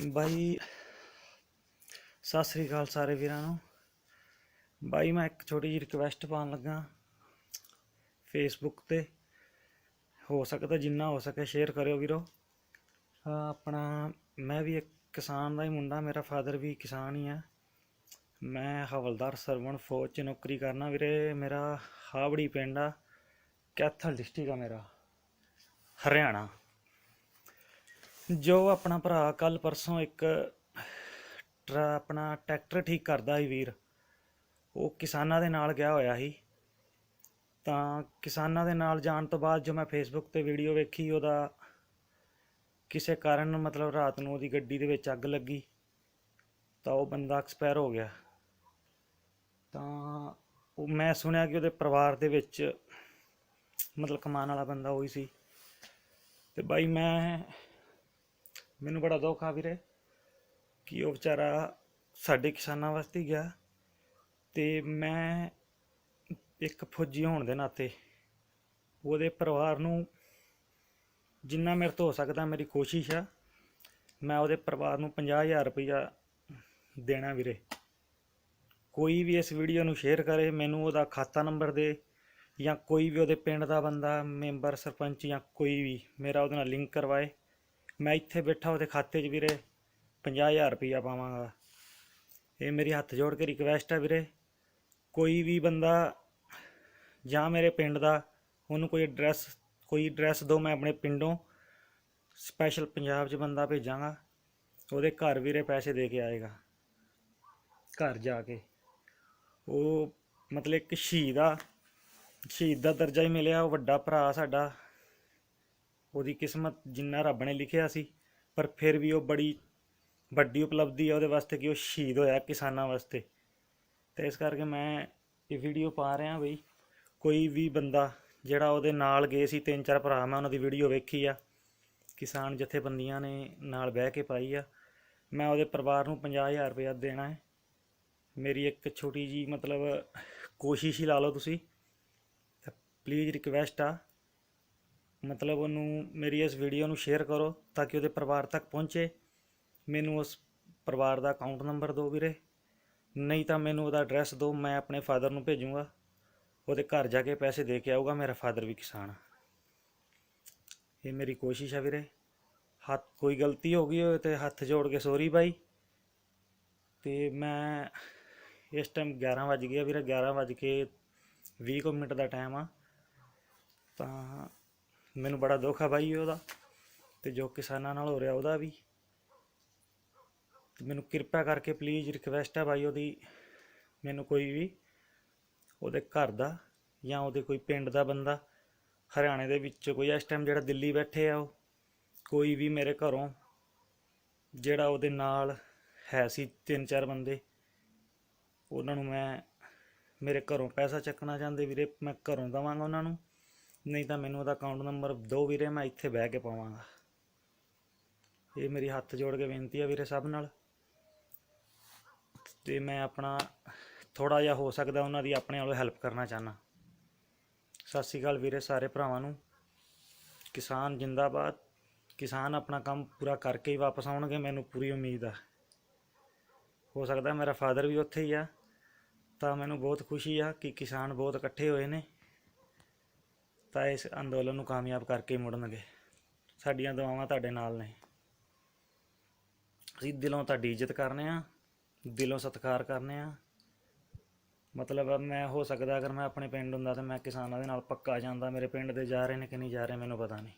ਬਾਈ, ਸਤਿ ਸ੍ਰੀ ਅਕਾਲ ਸਾਰੇ ਵੀਰਾਂ ਨੂੰ। ਬਾਈ, ਮੈਂ ਇੱਕ ਛੋਟੀ ਜਿਹੀ ਰਿਕਵੈਸਟ ਪਾਉਣ ਲੱਗਾ। ਫੇਸਬੁੱਕ ਤੇ। ਹੋ ਸਕਦਾ ਜਿੰਨਾ ਹੋ ਸਕੇ ਸ਼ੇਅਰ ਕਰਿਓ ਵੀਰੋ। ਆਪਣਾ, ਮੈਂ ਵੀ ਇੱਕ ਕਿਸਾਨ ਦਾ ਹੀ ਮੁੰਡਾ, ਮੇਰਾ ਫਾਦਰ ਵੀ ਕਿਸਾਨ ਹੀ ਆ। ਮੈਂ ਹਵਲਦਾਰ, ਸਰਵਣ, ਫੌਜ 'ਚ ਨੌਕਰੀ ਕਰਨਾ ਵੀਰੇ। ਮੇਰਾ ਹਾਵੜੀ ਪਿੰਡ ਆ, ਕੈਥਲ ਡਿਸਟ੍ਰਿਕਟ ਆ ਮੇਰਾ, ਹਰਿਆਣਾ। ਜੋ ਆਪਣਾ ਭਰਾ ਕੱਲ ਪਰਸੋਂ ਇੱਕ ਟਰਾ ਆਪਣਾ ਟਰੈਕਟਰ ਠੀਕ ਕਰਦਾ ਸੀ ਵੀਰ, ਉਹ ਕਿਸਾਨਾਂ ਦੇ ਨਾਲ ਗਿਆ ਹੋਇਆ ਸੀ। ਤਾਂ ਕਿਸਾਨਾਂ ਦੇ ਨਾਲ ਜਾਣ ਤੋਂ ਬਾਅਦ ਜੋ ਮੈਂ ਫੇਸਬੁੱਕ ਤੇ ਵੀਡੀਓ ਵੇਖੀ, ਉਹਦਾ ਕਿਸੇ ਕਾਰਨ ਮਤਲਬ ਰਾਤ ਨੂੰ ਉਹਦੀ ਗੱਡੀ ਦੇ ਵਿੱਚ ਅੱਗ ਲੱਗੀ, ਤਾਂ ਉਹ ਬੰਦਾ ਐਕਸਪਾਇਰ ਹੋ ਗਿਆ। ਤਾਂ ਉਹ ਮੈਂ ਸੁਣਿਆ ਕਿ ਉਹਦੇ ਪਰਿਵਾਰ ਦੇ ਵਿੱਚ ਮਤਲਬ ਕਮਾਉਣ ਵਾਲਾ ਬੰਦਾ ਉਹੀ ਸੀ। ਤੇ ਬਾਈ ਮੈਂ ਮੈਨੂੰ ਬੜਾ ਦੁੱਖ ਆ ਵੀਰੇ ਕਿ ਉਹ ਵਿਚਾਰਾ ਸਾਡੇ ਕਿਸਾਨਾਂ ਵਾਸਤੇ ਗਿਆ ਤੇ ਮੈਂ ਇੱਕ ਫੌਜੀ ਹੋਣ ਦੇ ਨਾਤੇ ਉਹਦੇ ਪਰਿਵਾਰ ਨੂੰ ਜਿੰਨਾ ਮੇਰੇ ਤੋਂ ਹੋ ਸਕਦਾ ਮੇਰੀ ਕੋਸ਼ਿਸ਼ ਆ, ਮੈਂ ਉਹਦੇ ਪਰਿਵਾਰ ਨੂੰ 50000 ਰੁਪਇਆ ਦੇਣਾ ਵੀਰੇ। ਕੋਈ ਵੀ ਇਸ ਵੀਡੀਓ ਨੂੰ ਸ਼ੇਅਰ ਕਰੇ, ਮੈਨੂੰ ਉਹਦਾ ਖਾਤਾ ਨੰਬਰ ਦੇ ਜਾਂ ਕੋਈ ਵੀ ਉਹਦੇ ਪਿੰਡ ਦਾ ਬੰਦਾ ਮੈਂਬਰ ਸਰਪੰਚ ਜਾਂ ਕੋਈ ਵੀ ਮੇਰਾ ਉਹਦੇ ਨਾਲ ਲਿੰਕ ਕਰਵਾਏ। ਮੈਂ ਇੱਥੇ ਬੈਠਾ ਉਹਦੇ ਖਾਤੇ 'ਚ ਵੀਰੇ 50000 ਰੁਪਇਆ ਪਾਵਾਂਗਾ। ਇਹ ਮੇਰੀ ਹੱਥ ਜੋੜ ਕੇ ਰਿਕਵੈਸਟ ਹੈ ਵੀਰੇ। ਕੋਈ ਵੀ ਬੰਦਾ ਜਾਂ ਮੇਰੇ ਪਿੰਡ ਦਾ ਉਹਨੂੰ ਕੋਈ ਐਡਰੈਸ ਕੋਈ ਐਡਰੈਸ ਦਿਓ ਮੈਂ ਆਪਣੇ ਪਿੰਡੋਂ ਸਪੈਸ਼ਲ ਪੰਜਾਬ 'ਚ ਬੰਦਾ ਭੇਜਾਂਗਾ। ਉਹਦੇ ਘਰ ਵੀਰੇ ਪੈਸੇ ਦੇ ਕੇ ਆਏਗਾ। ਘਰ ਜਾ ਕੇ। ਉਹ ਮਤਲਬ ਇੱਕ ਸ਼ਹੀਦ ਆ। ਸ਼ਹੀਦ ਦਾ ਦਰਜਾ ਹੀ ਮਿਲਿਆ। ਉਹ ਵੱਡਾ ਭਰਾ ਸਾਡਾ ਉਹਦੀ ਕਿਸਮਤ ਜਿੰਨਾ ਰੱਬ ਨੇ ਲਿਖਿਆ ਸੀ, ਪਰ ਫਿਰ ਵੀ ਉਹ ਬੜੀ ਵੱਡੀ ਉਪਲਬਧੀ ਹੈ ਉਹਦੇ ਵਾਸਤੇ ਕਿ ਉਹ ਸ਼ਹੀਦ ਹੋਇਆ ਕਿਸਾਨਾਂ ਵਾਸਤੇ। ਤੇ ਇਸ ਕਰਕੇ ਮੈਂ ਇਹ ਵੀਡੀਓ ਪਾ ਰਿਹਾ ਬਈ, ਕੋਈ ਵੀ ਬੰਦਾ ਜਿਹੜਾ ਉਹਦੇ ਨਾਲ ਗਏ ਸੀ, ਤਿੰਨ ਚਾਰ ਭਰਾ, ਮੈਂ ਉਹਨਾਂ ਦੀ ਵੀਡੀਓ ਵੇਖੀ ਆ। ਕਿਸਾਨ ਜਥੇਬੰਦੀਆਂ ਨੇ ਨਾਲ ਬਹਿ ਕੇ ਪਾਈ ਆ। ਮੈਂ ਉਹਦੇ ਪਰਿਵਾਰ ਨੂੰ 50000 ਰੁਪਇਆ ਦੇਣਾ ਹੈ। ਮੇਰੀ ਇੱਕ ਛੋਟੀ ਜੀ ਮਤਲਬ ਕੋਸ਼ਿਸ਼ ਹੀ ਲਾ ਲਓ ਤੁਸੀਂ। ਪਲੀਜ਼ ਰਿਕਵੈਸਟ ਆ ਮਤਲਬ ਉਹਨੂੰ ਮੇਰੀ ਇਸ ਵੀਡੀਓ ਨੂੰ ਸ਼ੇਅਰ ਕਰੋ ਤਾਂ ਕਿ ਉਹਦੇ ਪਰਿਵਾਰ ਤੱਕ ਪਹੁੰਚੇ। ਮੈਨੂੰ ਉਸ ਪਰਿਵਾਰ ਦਾ ਅਕਾਊਂਟ ਨੰਬਰ ਦਿਓ ਵੀਰੇ। ਨਹੀਂ ਤਾਂ ਮੈਨੂੰ ਉਹਦਾ ਐਡਰੈਸ ਦਿਓ, ਮੈਂ ਆਪਣੇ ਫਾਦਰ ਨੂੰ ਭੇਜੂੰਗਾ। ਉਹਦੇ ਘਰ ਜਾ ਕੇ ਪੈਸੇ ਦੇ ਕੇ ਆਊਗਾ ਮੇਰਾ ਫਾਦਰ ਵੀ ਕਿਸਾਨ। ਆ ਇਹ ਮੇਰੀ ਕੋਸ਼ਿਸ਼ ਆ ਵੀਰੇ। ਹੱਥ, ਕੋਈ ਗਲਤੀ ਹੋ ਗਈ ਹੋਵੇ ਤੇ ਹੱਥ ਜੋੜ ਕੇ ਸੋਰੀ ਬਾਈ। ਤੇ ਮੈਂ ਇਸ ਟਾਈਮ 11 ਵਜ ਗਿਆ ਵੀਰੇ 11 ਵਜ ਕੇ 20 ਕੁ ਮਿੰਟ ਦਾ ਟਾਈਮ ਆ। ਤਾਂ ਮੈਨੂੰ ਬੜਾ ਦੁੱਖ ਆ ਬਾਈ ਉਹਦਾ ਤੇ ਜੋ ਕਿਸਾਨਾਂ ਨਾਲ ਹੋ ਰਿਹਾ ਉਹਦਾ ਵੀ। ਮੈਨੂੰ ਕਿਰਪਾ ਕਰਕੇ ਪਲੀਜ਼ ਰਿਕਵੈਸਟ ਹੈ ਬਾਈ ਉਹਦੀ ਮੈਨੂੰ ਕੋਈ ਵੀ ਉਹਦੇ ਘਰ ਦਾ ਜਾਂ ਉਹਦੇ ਕੋਈ ਪਿੰਡ ਦਾ ਬੰਦਾ, ਹਰਿਆਣੇ ਦੇ ਵਿੱਚ ਕੋਈ ਇਸ ਟਾਈਮ ਜਿਹੜਾ ਦਿੱਲੀ ਬੈਠੇ ਆ ਉਹ, ਕੋਈ ਵੀ ਮੇਰੇ ਘਰੋਂ ਜਿਹੜਾ ਉਹਦੇ ਨਾਲ ਹੈ ਸੀ ਤਿੰਨ ਚਾਰ ਬੰਦੇ, ਉਹਨਾਂ ਨੂੰ ਮੈਂ ਮੇਰੇ ਘਰੋਂ ਪੈਸਾ ਚੱਕਣਾ ਚਾਹੁੰਦੇ ਵੀਰੇ, ਮੈਂ ਘਰੋਂ ਦਵਾਂਗਾ ਉਹਨਾਂ ਨੂੰ। ਨਹੀਂ ਤਾਂ ਮੈਨੂੰ ਉਹਦਾ ਅਕਾਊਂਟ ਨੰਬਰ ਦਿਓ ਵੀਰੇ, ਮੈਂ ਇੱਥੇ ਬਹਿ ਕੇ ਪਾਵਾਂਗਾ। ਇਹ ਮੇਰੀ ਹੱਥ ਜੋੜ ਕੇ ਬੇਨਤੀ ਆ ਵੀਰੇ ਸਭ ਨਾਲ। ਤੇ ਮੈਂ ਆਪਣਾ ਥੋੜਾ ਜਿਹਾ ਹੋ ਸਕਦਾ ਉਹਨਾਂ ਦੀ ਆਪਣੇ ਵੱਲੋਂ ਹੈਲਪ ਕਰਨਾ ਚਾਹਨਾ ਸਤਿ ਸ਼੍ਰੀ ਅਕਾਲ ਵੀਰੇ ਸਾਰੇ ਭਰਾਵਾਂ ਨੂੰ। ਕਿਸਾਨ ਜਿੰਦਾਬਾਦ। ਕਿਸਾਨ ਆਪਣਾ ਕੰਮ ਪੂਰਾ ਕਰਕੇ ਹੀ ਵਾਪਸ ਆਉਣਗੇ, ਮੈਨੂੰ ਪੂਰੀ ਉਮੀਦ ਆ। ਹੋ ਸਕਦਾ ਮੇਰਾ ਫਾਦਰ ਵੀ ਉੱਥੇ ਹੀ ਆ। ਤਾਂ ਮੈਨੂੰ ਬਹੁਤ ਖੁਸ਼ੀ ਆ ਕਿ ਕਿਸਾਨ ਬਹੁਤ ਇਕੱਠੇ ਹੋਏ ਨੇ। ਤਾਂ ਇਸ ਅੰਦੋਲਨ ਨੂੰ ਕਾਮਯਾਬ ਕਰਕੇ ਮੁੜਨਗੇ। ਸਾਡੀਆਂ ਦੁਆਵਾਂ ਤੁਹਾਡੇ ਨਾਲ ਨੇ। ਅਸੀਂ ਦਿਲੋਂ ਤੁਹਾਡੀ ਇੱਜ਼ਤ ਕਰਨੇ ਆ, ਦਿਲੋਂ ਸਤਿਕਾਰ ਕਰਨੇ ਆ। ਮਤਲਬ ਮੈਂ ਹੋ ਸਕਦਾ ਅਗਰ ਮੈਂ ਆਪਣੇ ਪਿੰਡ ਹੁੰਦਾ ਤਾਂ ਮੈਂ ਕਿਸਾਨਾਂ ਦੇ ਨਾਲ ਪੱਕਾ ਜਾਂਦਾ। ਮੇਰੇ ਪਿੰਡ ਦੇ ਜਾ ਰਹੇ ਨੇ ਕਿ ਨਹੀਂ ਜਾ ਰਹੇ ਮੈਨੂੰ ਪਤਾ ਨਹੀਂ।